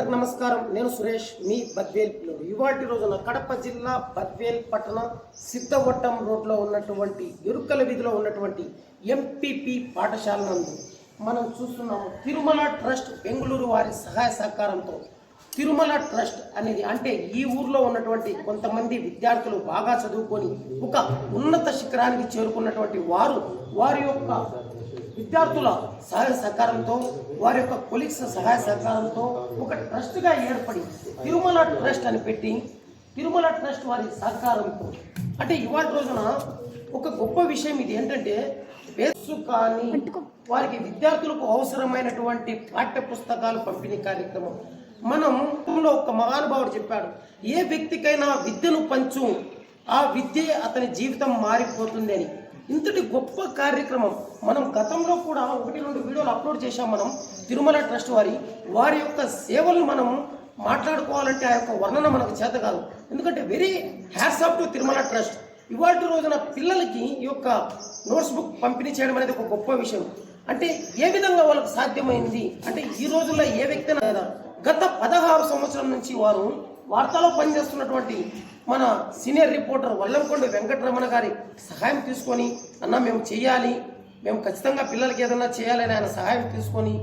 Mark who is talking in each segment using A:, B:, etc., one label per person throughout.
A: అందరికి నమస్కారం. నేను సురేష్ మీ బద్వేల్ పిల్లలు ఇవాటి రోజున కడప జిల్లా బద్వేల్ పట్టణ సిద్ధవట్టం రోడ్లో ఉన్నటువంటి ఎరుకల వీధిలో ఉన్నటువంటి ఎంపీపీ పాఠశాల నందు మనం చూస్తున్నాము తిరుమల ట్రస్ట్ బెంగళూరు వారి సహాయ సహకారంతో. తిరుమల ట్రస్ట్ అనేది అంటే ఈ ఊర్లో ఉన్నటువంటి కొంతమంది విద్యార్థులు బాగా చదువుకొని ఒక ఉన్నత శిఖరానికి చేరుకున్నటువంటి వారు వారి యొక్క విద్యార్థుల సహాయ సహకారంతో వారి యొక్క కొలీగ్స్ సహాయ సహకారంతో ఒక ట్రస్ట్గా ఏర్పడి తిరుమల ట్రస్ట్ అని పెట్టి తిరుమల ట్రస్ట్ వారి సహకారంతో. అంటే ఇవాళ రోజున ఒక గొప్ప విషయం ఇది ఏంటంటే బేసు కానీ వారికి విద్యార్థులకు అవసరమైనటువంటి పాఠ్య పుస్తకాలు పంపిణీ కార్యక్రమం. మనం ఒక మహానుభావుడు చెప్పాడు ఏ వ్యక్తికైనా విద్యను పంచు ఆ విద్యే అతని జీవితం మారిపోతుంది అని. ఇంతటి గొప్ప కార్యక్రమం. మనం గతంలో కూడా ఒకటి రెండు వీడియోలు అప్లోడ్ చేశాం మనం తిరుమల ట్రస్ట్ వారి వారి యొక్క సేవలు మనం మాట్లాడుకోవాలంటే ఆ యొక్క వర్ణన మనకు చేత కాదు. ఎందుకంటే very hats off to Tirumala trust. ఇవాళ రోజున పిల్లలకి ఈ యొక్క నోట్స్ బుక్ పంపిణీ చేయడం అనేది ఒక గొప్ప విషయం. అంటే ఏ విధంగా వాళ్ళకు సాధ్యమైంది? అంటే ఈ రోజుల్లో ఏ వ్యక్తి అయినా గత పదహారు సంవత్సరం నుంచి వారు వార్తలో పనిచేస్తున్నటువంటి మన సీనియర్ రిపోర్టర్ వల్లంకొండ వెంకటరమణ గారి సహాయం తీసుకొని అన్న మేము చేయాలి. మేము ఖచ్చితంగా పిల్లలకి ఏదన్నా చేయాలని ఆయన సహాయం తీసుకొని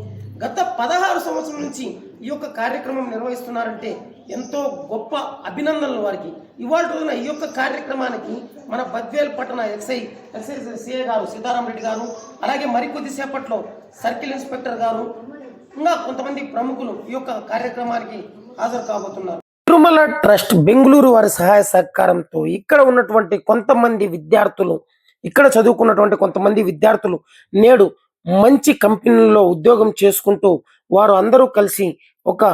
A: గత పదహారు సంవత్సరం నుంచి ఈ యొక్క కార్యక్రమం నిర్వహిస్తున్నారంటే ఎంతో గొప్ప అభినందనలు వారికి. ఇవాళ రోజున ఈ యొక్క కార్యక్రమానికి మన బద్వేల్ పట్టణ ఎక్సై ఎక్సైజ్ సిఏ గారు సీతారామరెడ్డి గారు అలాగే మరికొద్ది సేపట్లో సర్కిల్ ఇన్స్పెక్టర్ గారు ఇంకా కొంతమంది ప్రముఖులు ఈ యొక్క కార్యక్రమానికి హాజరు కాబోతున్నారు. తిరుమల ట్రస్ట్ బెంగళూరు వారి సహాయ సహకారంతో ఇక్కడ ఉన్నటువంటి కొంతమంది విద్యార్థులు ఇక్కడ చదువుకున్నటువంటి కొంతమంది విద్యార్థులు నేడు మంచి కంపెనీల్లో ఉద్యోగం చేసుకుంటూ వారు అందరూ కలిసి ఒక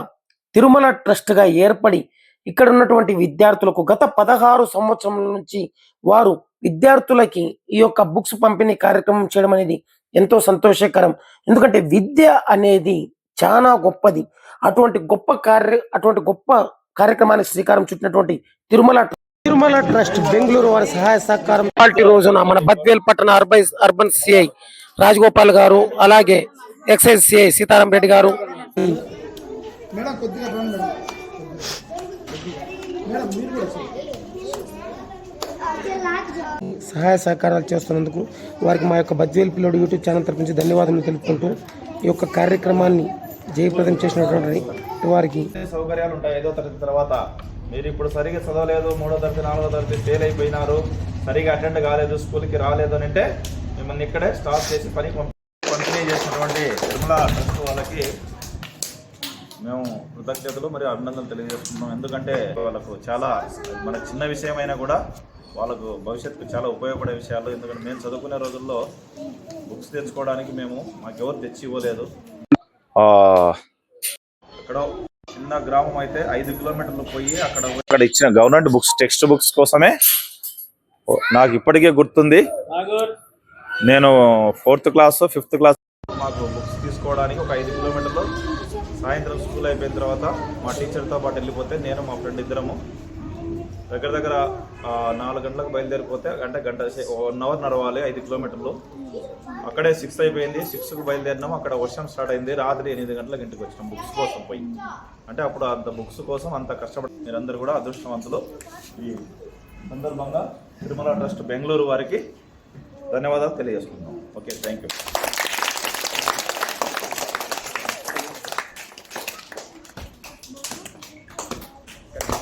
A: తిరుమల ట్రస్ట్గా ఏర్పడి ఇక్కడ ఉన్నటువంటి విద్యార్థులకు గత పదహారు సంవత్సరం నుంచి వారు విద్యార్థులకి ఈ యొక్క బుక్స్ పంపిణీ కార్యక్రమం చేయడం అనేది ఎంతో సంతోషకరం. ఎందుకంటే విద్య అనేది చాలా గొప్పది. అటువంటి గొప్ప కార్య అటువంటి గొప్ప కార్యక్రమానికి శ్రీకారం చుట్టినటువంటి తిరుమల తిరుమల ట్రస్ట్ బెంగళూరు వారి సహాయ సహకారం ఇవాల్టి రోజున మన బద్వేల్ పట్టణ అర్బన్ అర్బన్ సిఐ రాజగోపాల్ గారు అలాగే ఎక్సైజ్ సిఐ సీతారాం రెడ్డి గారు. సహాయ సహకారాలు చేస్తున్నందుకు వారికి మా యొక్క బద్వేల్ పిల్లడు యూట్యూబ్ ఛానల్ తరపు నుంచి ధన్యవాదాలు తెలుపుకుంటూ ఈ యొక్క కార్యక్రమాన్ని జయప్రదం చేసినటువంటి వారికి
B: సౌకర్యాలు ఉంటాయి. ఐదో తరగతి తర్వాత మీరు ఇప్పుడు సరిగా చదవలేదు మూడో తరగతి నాలుగో తరగతి ఫెయిల్ అయిపోయినారు సరిగా అటెండ్ కాలేదు స్కూల్కి రాలేదు అని అంటే మిమ్మల్ని ఇక్కడే స్టాప్ చేసి పని పంపి- పంపిణీ చేసినటువంటి తిరుమల ట్రస్ట్ వాళ్ళకి మేము కృతజ్ఞతలు మరియు అభినందనలు తెలియజేస్తున్నాం. ఎందుకంటే వాళ్ళకు చాలా మన చిన్న విషయమైనా కూడా వాళ్ళకు భవిష్యత్తుకు చాలా ఉపయోగపడే విషయాలు. ఎందుకంటే మేము చదువుకునే రోజుల్లో బుక్స్ తెచ్చుకోవడానికి మేము మాకెవరు తెచ్చి ఇవ్వలేదు. ఇక్కడ చిన్న గ్రామం అయితే ఐదు కిలోమీటర్లు పోయి అక్కడ అక్కడ ఇచ్చిన గవర్నమెంట్ బుక్స్ టెక్స్ట్ బుక్స్ కోసమే. నాకు ఇప్పటికే గుర్తుంది. నేను ఫోర్త్ క్లాస్ ఫిఫ్త్ క్లాస్ మాకు బుక్స్ తీసుకోవడానికి ఒక ఐదు కిలోమీటర్లు. సాయంత్రం స్కూల్ అయిపోయిన తర్వాత మా టీచర్తో పాటు వెళ్ళిపోతే నేను మా ఫ్రెండ్ ఇద్దరము దగ్గర దగ్గర నాలుగు గంటలకు బయలుదేరిపోతే గంట గంట వన్ అవర్ నడవాలి ఐదు కిలోమీటర్లు. అక్కడే సిక్స్ అయిపోయింది. సిక్స్కి బయలుదేరినాము అక్కడ వర్షం స్టార్ట్ అయింది. రాత్రి ఎనిమిది గంటలకు ఇంటికి వచ్చినాం బుక్స్ కోసం పోయి. అంటే అప్పుడు అంత బుక్స్ కోసం అంత కష్టపడి మీరందరూ కూడా అదృష్టవంతులు. ఈ సందర్భంగా తిరుమల ట్రస్ట్ బెంగళూరు వారికి ధన్యవాదాలు తెలియజేసుకుందాం ఓకే థ్యాంక్ యూ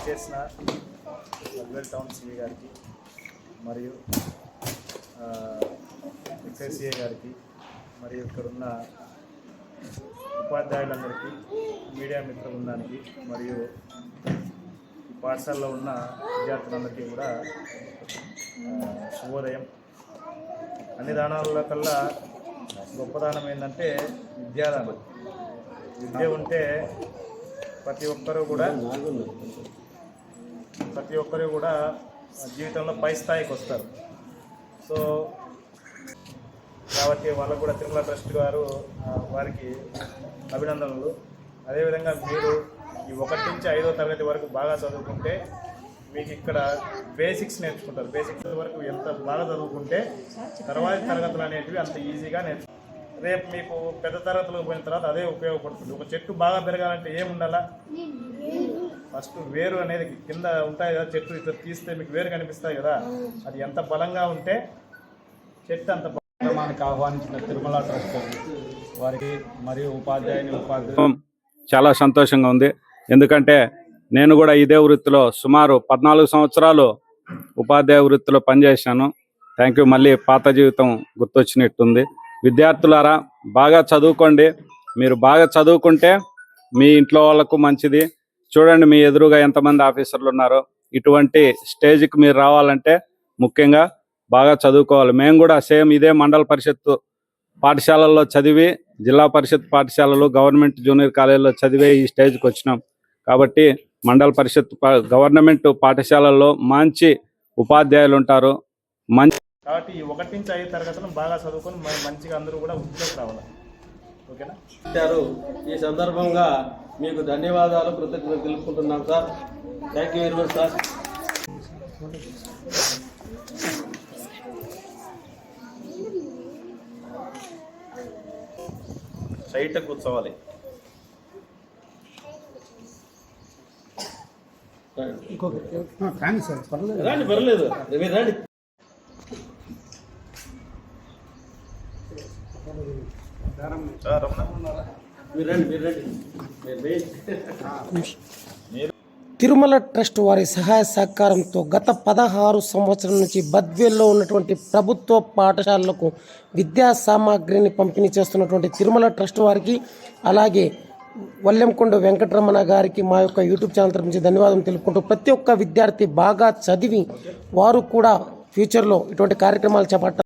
C: చేసిన మద్వేల్ టౌన్ సిఏ గారికి మరియు ఎక్సైజ్ గారికి మరియు ఇక్కడున్న ఉపాధ్యాయులందరికీ మీడియా మిత్ర బృందానికి మరియు పాఠశాలలో ఉన్న విద్యార్థులందరికీ కూడా శుభోదయం. అన్ని దానాల కల్లా గొప్పదానం ఏంటంటే విద్యాదానం. విద్య ఉంటే ప్రతి ఒక్కరూ కూడా ప్రతి ఒక్కరు కూడా జీవితంలో పై స్థాయికి వస్తారు. సో కాబట్టి వాళ్ళకు కూడా తిరుమల ట్రస్ట్ గారు వారికి అభినందనలు. అదేవిధంగా మీరు ఈ ఒకటి నుంచి ఐదో తరగతి వరకు బాగా చదువుకుంటే మీకు ఇక్కడ బేసిక్స్ నేర్చుకుంటారు. బేసిక్స్ వరకు ఎంత బాగా చదువుకుంటే తర్వాతి తరగతులు అనేటివి అంత ఈజీగా నేర్చు రేపు మీకు పెద్ద తరగతులకు పోయిన తర్వాత అదే ఉపయోగపడుతుంది. ఒక చెట్టు బాగా పెరగాలంటే ఏముండాలా? ఫస్ట్ వేరు అనేది కింద ఉంటాయి కదా చెట్టు ఇట్లా తీస్తే మీకు వేరు కనిపిస్తాయి కదా. అది ఎంత బలంగా ఉంటే చెట్టు అంత
D: మనకు ఆహ్వానించిన తిరుమల ట్రస్ట్ వారికి మరియు ఉపాధ్యాయుని ఉపాధ్యాయులు. చాలా సంతోషంగా ఉంది. ఎందుకంటే నేను కూడా ఇదే వృత్తిలో సుమారు పద్నాలుగు సంవత్సరాలు ఉపాధ్యాయ వృత్తిలో పనిచేశాను. థ్యాంక్ యూ మళ్ళీ పాత జీవితం గుర్తొచ్చినట్టుంది. విద్యార్థులారా బాగా చదువుకోండి. మీరు బాగా చదువుకుంటే మీ ఇంట్లో వాళ్ళకు మంచిది. చూడండి మీ ఎదురుగా ఎంతమంది ఆఫీసర్లు ఉన్నారో. ఇటువంటి స్టేజ్కి మీరు రావాలంటే ముఖ్యంగా బాగా చదువుకోవాలి. మేము కూడా సేమ్ ఇదే మండల పరిషత్ పాఠశాలల్లో చదివి జిల్లా పరిషత్ పాఠశాలలు గవర్నమెంట్ జూనియర్ కాలేజీలో చదివే ఈ స్టేజ్కి వచ్చినాం. కాబట్టి మండల పరిషత్ గవర్నమెంట్ పాఠశాలల్లో మంచి ఉపాధ్యాయులు ఉంటారు. మంచి
C: కాబట్టి ఈ ఒకటి నుంచి ఐదు తరగతులను బాగా చదువుకొని మంచిగా అందరూ కూడా ఉద్యోగం రావాలి. ఓకేనా?
E: ఇచ్చారు. ఈ సందర్భంగా మీకు ధన్యవాదాలు కృతజ్ఞతలు తెలుపుకుంటున్నాం sir. Thank you very much sir
B: straight కూర్చోవాలి
F: కానీ సార్ పర్లేదు
E: రండి పర్లేదు మీరు రండి
B: సార్ రమణ.
E: మీరు రండి మీరు రండి మీరు వేయండి.
A: తిరుమల ట్రస్ట్ వారి సహాయ సహకారంతో గత పదహారు సంవత్సరం నుంచి బద్వేల్లో ఉన్నటువంటి ప్రభుత్వ పాఠశాలలకు విద్యా సామాగ్రిని పంపిణీ చేస్తున్నటువంటి తిరుమల ట్రస్ట్ వారికి అలాగే వల్లెంకొండ వెంకటరమణ గారికి మా యొక్క యూట్యూబ్ ఛానల్ తరపు నుంచి ధన్యవాదం తెలుపుకుంటూ ప్రతి ఒక్క విద్యార్థి బాగా చదివి వారు కూడా ఫ్యూచర్లో ఇటువంటి కార్యక్రమాలు చేపట్టాలి